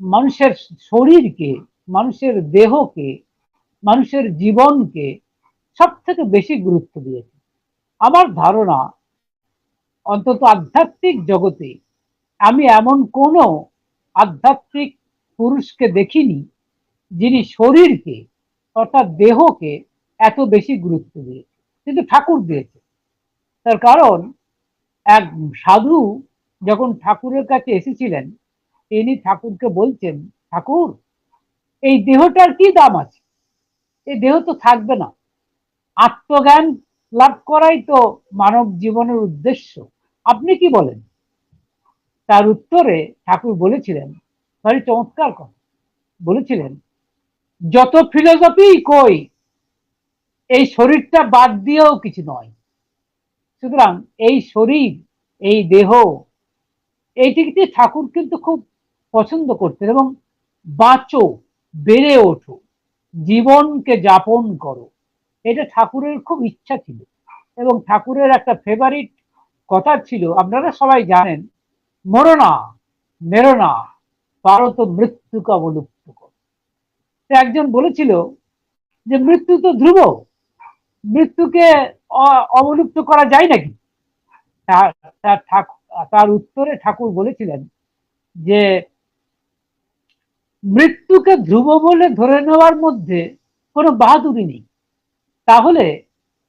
মানুষের শরীরকে, মানুষের দেহকে, মানুষের জীবনকে সব থেকে বেশি গুরুত্ব দিয়েছে। আমার ধারণা, অন্তত আধ্যাত্মিক জগতে আমি এমন কোনো আধ্যাত্মিক পুরুষকে দেখিনি যিনি শরীরকে অর্থাৎ দেহকে এত বেশি গুরুত্ব দিয়েছে। কিন্তু ঠাকুর দিয়েছে। তার কারণ, এক সাধু যখন ঠাকুরের কাছে এসেছিলেন তিনি ঠাকুরকে বলছেন, ঠাকুর, এই দেহটার কি দাম আছে? এই দেহ তো থাকবে না। আত্মজ্ঞান লাভ করাই তো মানব জীবনের উদ্দেশ্য। আপনি কি বলেন? তার উত্তরে ঠাকুর বলেছিলেন, ভারী চমৎকার কথা। বলেছিলেন, যত ফিলোসফি কই, এই শরীরটা বাদ দিয়েও কিছু নয়। সুতরাং এই শরীর, এই দেহ, এইটিকে ঠাকুর কিন্তু খুব পছন্দ করতেন এবং বাঁচো, বেড়ে ওঠো, জীবনকে যাপন করো। এটা ঠাকুরের খুব ইচ্ছা ছিল এবং ঠাকুরের একটা ফেভারিট কথা ছিল, আপনারা সবাই জানেন মরো না মেরো না পারো তো মৃত্যুকে অবলুপ্ত কর। একজন বলেছিল যে, মৃত্যু তো ধ্রুব, মৃত্যুকে অবলুপ্ত করা যায় নাকি? তার উত্তরে ঠাকুর বলেছিলেন যে মৃত্যুকে ধ্রুব বলে ধরে নেওয়ার মধ্যে কোনো বাহাদুরি নেই। তাহলে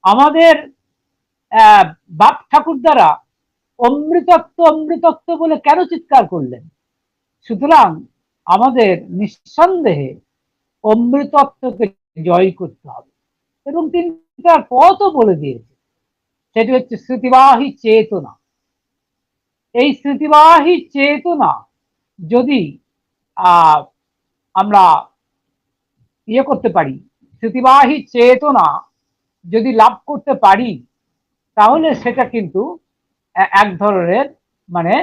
আমাদের বাপ ঠাকুর দ্বারা অমৃতত্ব অমৃতত্ব বলে কেন চিৎকার করলেন? সুতরাং আমাদের নিঃসন্দেহে অমৃতত্বকে জয় করতে হবে। এবং তিনি তার পথও বলে দিয়েছে সেটি হচ্ছে স্মৃতিবাহী চেতনা। এই স্মৃতিবাহী চেতনা যদি আমরা ইয়ে করতে পারি। স্মৃতিবাহী চেতনা যদি লাভ করতে পারি, তাহলে সেটা কিন্তু এক ধরনের মানে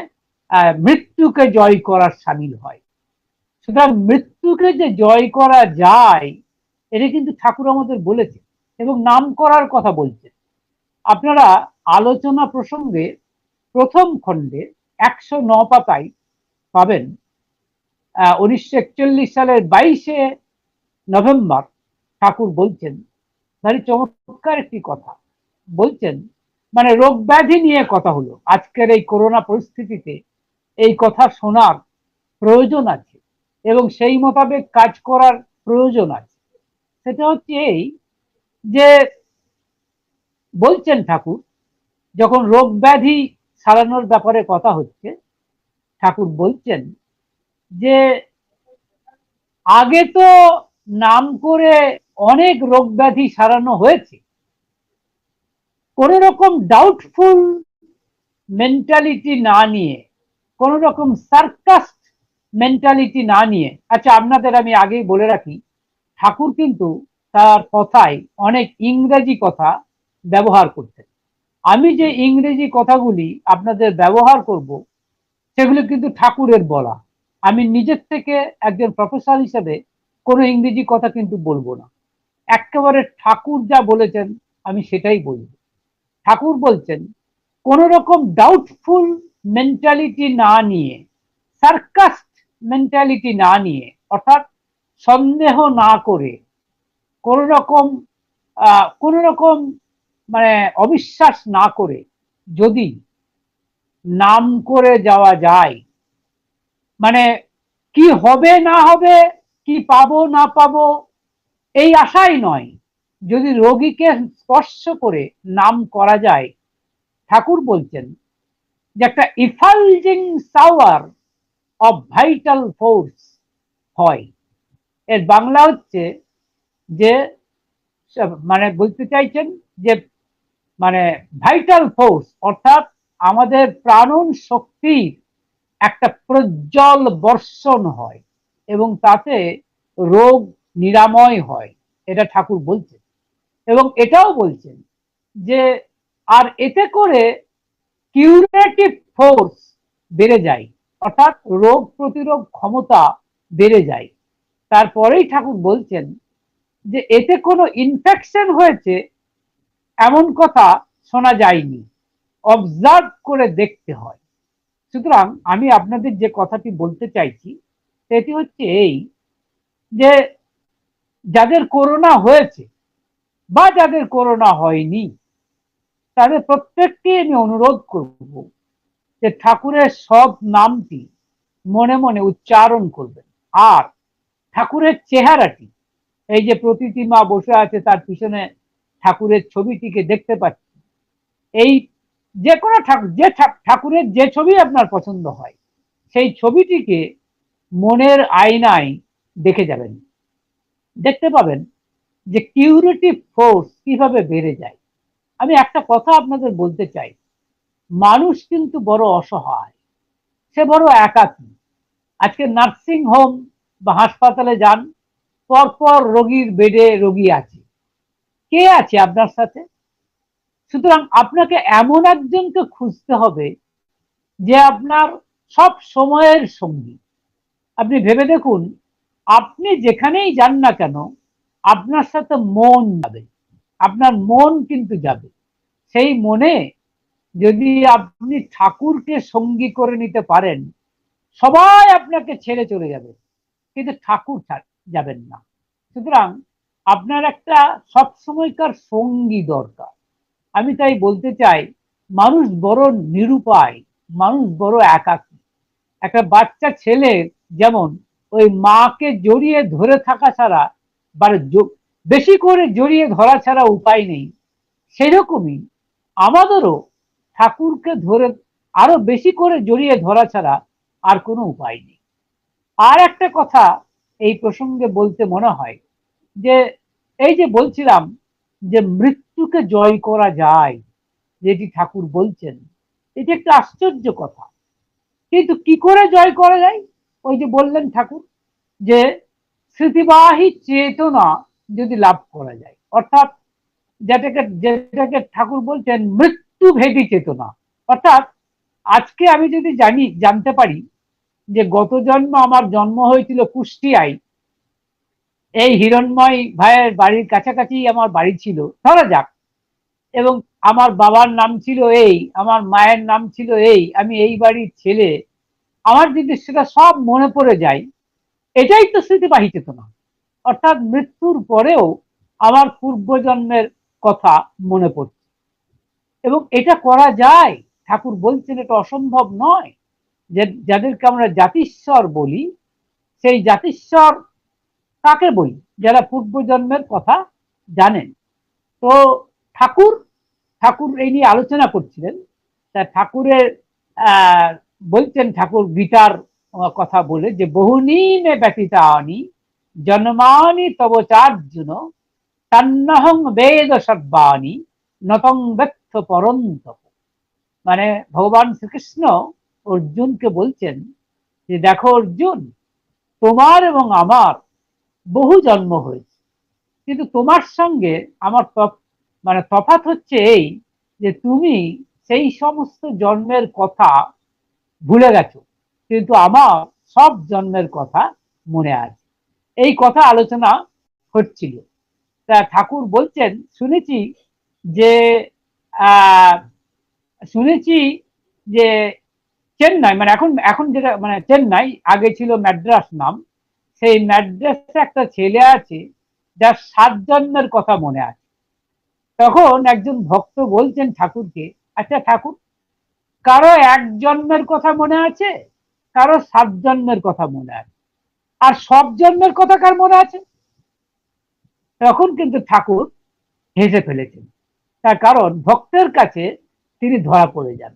মৃত্যুকে জয় করার সামিল হয়। সুতরাং মৃত্যুকে যে জয় করা যায়, এটা কিন্তু ঠাকুর আমাদের বলেছে এবং নাম করার কথা বলছে আপনারা আলোচনা প্রসঙ্গে প্রথম খণ্ডে একশো ন পাতায় পাবেন উনিশশো একচল্লিশ সালের বাইশে নভেম্বর ঠাকুর বলছেন ভারী চমৎকার একটি কথা। বলছেন মানে রোগ ব্যাধি নিয়ে কথা হলো। আজকের এই করোনা পরিস্থিতিতে এই কথা শোনার প্রয়োজন আছে এবং সেই মোতাবেক কাজ করার প্রয়োজন আছে। সেটা হচ্ছে এই যে বলছেন ঠাকুর, যখন রোগ ব্যাধি সারানোর ব্যাপারে কথা হচ্ছে, ঠাকুর বলছেন যে আগে তো নাম করে অনেক রোগ ব্যাধি সারানো হয়েছে। কোন রকম ডাউটফুল মেন্টালিটি না নিয়ে, কোন রকম সার্কাস্ট মেন্টালিটি না নিয়ে আচ্ছা আপনাদের আমি আগেই বলে রাখি, ঠাকুর কিন্তু তার কথায় অনেক ইংরেজি কথা ব্যবহার করতেন। আমি যে ইংরেজি কথাগুলি আপনাদের ব্যবহার করব, সেগুলো কিন্তু ঠাকুরের বলা। আমি নিজের থেকে একজন প্রফেসর হিসেবে কোনো ইংরেজি কথা কিন্তু বলব না। একেবারে ঠাকুর যা বলেছেন, আমি সেটাই বলব। ঠাকুর বলছেন, কোন রকম ডাউটফুল মেন্টালিটি না নিয়ে সার্কাস্ট মেন্টালিটি না নিয়ে, অর্থাৎ সন্দেহ না করে, কোন রকম কোন রকম মানে অবিশ্বাস না করে, যদি নাম করে যাওয়া যায় মানে কি হবে না হবে, কি পাবো না পাবো, এই আশাই নয়। যদি রোগীকে স্পর্শ করে নাম করা যায়, ঠাকুর বলছেন যে একটা effulgent shower of vital force হয়। এর বাংলা হচ্ছে যে মানে বলতে চাইছেন যে মানে ভাইটাল ফোর্স অর্থাৎ আমাদের প্রাণন শক্তির একটা প্রজ্জ্বল বর্ষণ হয় এবং তাতে রোগ নিরাময় হয়, এটা ঠাকুর বলছেন। এবং এটাও বলছেন যে, আর এতে করে কিউরেটিভ ফোর্স বেড়ে যায়, অর্থাৎ রোগ প্রতিরোধ ক্ষমতা বেড়ে যায়। তারপরেই ঠাকুর বলছেন যে, এতে কোনো ইনফেকশন হয়েছে এমন কথা শোনা যায়নি অবজার্ভ করে দেখতে হয়। সুতরাং আমি আপনাদের যে কথাটি বলতে চাইছি, সেটি হচ্ছে এই যে যাদের করোনা হয়েছে বা যাদের করোনা হয়নি, তাদের প্রত্যেককে আমি অনুরোধ করব যে ঠাকুরের সব নামটি মনে মনে উচ্চারণ করবেন। আর ঠাকুরের চেহারাটি, এই যে প্রতিটি মা বসে আছে তার পিছনে ঠাকুরের ছবিটিকে দেখতে পাচ্ছি, এই যে কোনো ঠাকুর যে ঠাকুরের যে ছবি আপনার পছন্দ হয়, সেই ছবিটিকে মনের আয়নায় দেখে যাবেন। দেখতে পাবেন যে কিউরেটিভ ফোর্স কীভাবে বেড়ে যায়। আমি একটা কথা আপনাদের বলতে চাই। মানুষ কিন্তু বড় অসহায়। সে বড় একাকী। আজকে নার্সিং হোম বা হাসপাতালে যান, পরপর রোগীর বেডে রোগী আছে। কে আছে আপনার সাথে? সুতরাং আপনাকে এমন একজনকে খুঁজতে হবে যে আপনার সব সময়ের সঙ্গী। আপনি ভেবে দেখুন, আপনি যেখানেই যান না কেন, আপনার সাথে মন যাবে। আপনার মন কিন্তু যাবে। সেই মনে যদি আপনি ঠাকুরকে সঙ্গী করে নিতে পারেন, সবাই আপনাকে ছেড়ে চলে যাবে। কিন্তু ঠাকুর যাবেন না। সুতরাং আপনার একটা সবসময়কার সঙ্গী দরকার। আমি তাই বলতে চাই, মানুষ বড় নিরুপায়, মানুষ বড় একাকী। একটা বাচ্চা ছেলে যেমন ওই মাকে জড়িয়ে ধরে থাকা ছাড়া বা বেশি করে জড়িয়ে ধরা ছাড়া উপায় নেই। সেরকমই আমাদেরও ঠাকুরকে ধরে আরও বেশি করে জড়িয়ে ধরা ছাড়া আর কোনো উপায় নেই। আর একটা কথা এই প্রসঙ্গে বলতে মনে হয় যে, এই যে বলছিলাম যে মৃত্যুকে জয় করা যায়, যেটি ঠাকুর বলছেন, এটি একটা আশ্চর্য কথা। কিন্তু কি করে জয় করা যায়? ওই যে বললেন ঠাকুর যে স্মৃতিবাহী চেতনা যদি লাভ করা যায়, অর্থাৎ যেটাকে যেটাকে ঠাকুর বলছেন মৃত্যু ভেদী চেতনা। অর্থাৎ আজকে আমি যদি জানি, জানতে পারি যে গত জন্ম আমার জন্ম হয়েছিল কুষ্টিয়ায় এই হিরণময় ভাইয়ের বাড়ির কাছাকাছি আমার বাড়ি ছিল। ধরা যাক। এবং আমার বাবার নাম ছিল এই, আমার মায়ের নাম ছিল এই, আমি এই বাড়ির ছেলে। আমার যদি সেটা সব মনে পড়ে যায়, এটাই তো স্মৃতিবাহী চেতনা অর্থাৎ মৃত্যুর পরেও আমার পূর্বজন্মের কথা মনে পড়ছে। এবং এটা করা যায়, ঠাকুর বলছেন এটা অসম্ভব নয়, যে যাদেরকে আমরা জাতিস্বর বলি, সেই জাতিস্বর কাকে বলি, যারা পূর্বজন্মের কথা জানেন। তো ঠাকুর ঠাকুর এই নিয়ে আলোচনা করছিলেন। তা ঠাকুরের বলছেন ঠাকুর গীতার কথা বলে যে বহুনী মে ব্যতীতানি জন্মানি তব চার্জুন, তন্নহং বেদ সর্বাণী নতং ব্যক্ত পরন্ত মানে ভগবান শ্রীকৃষ্ণ অর্জুনকে বলছেন যে, দেখো অর্জুন, তোমার এবং আমার বহু জন্ম হয়েছে। কিন্তু তোমার সঙ্গে আমার মানে তফাৎ হচ্ছে এই যে তুমি সেই সমস্ত জন্মের কথা ভুলে গেছো। কিন্তু আমার সব জন্মের কথা মনে আছে। এই কথা আলোচনা হচ্ছিল। তা ঠাকুর বলছেন, শুনেছি যে শুনেছি যে চেন্নাই মানে এখন এখন যেটা মানে চেন্নাই আগে ছিল ম্যাড্রাস নাম। সেই ম্যাড্রাসে একটা ছেলে আছে, যার সাত জন্মের কথা মনে আছে। তখন একজন ভক্ত বলছেন ঠাকুরকে আচ্ছা ঠাকুর, কারও এক জন্মের কথা মনে আছে? কারও সাত জন্মের কথা মনে আছে? আর সব জন্মের কথা কার মনে আছে? তখন কিন্তু ঠাকুর হেসে ফেলেছেন। তার কারণ ভক্তের কাছে তিনি ধরা পড়ে যান।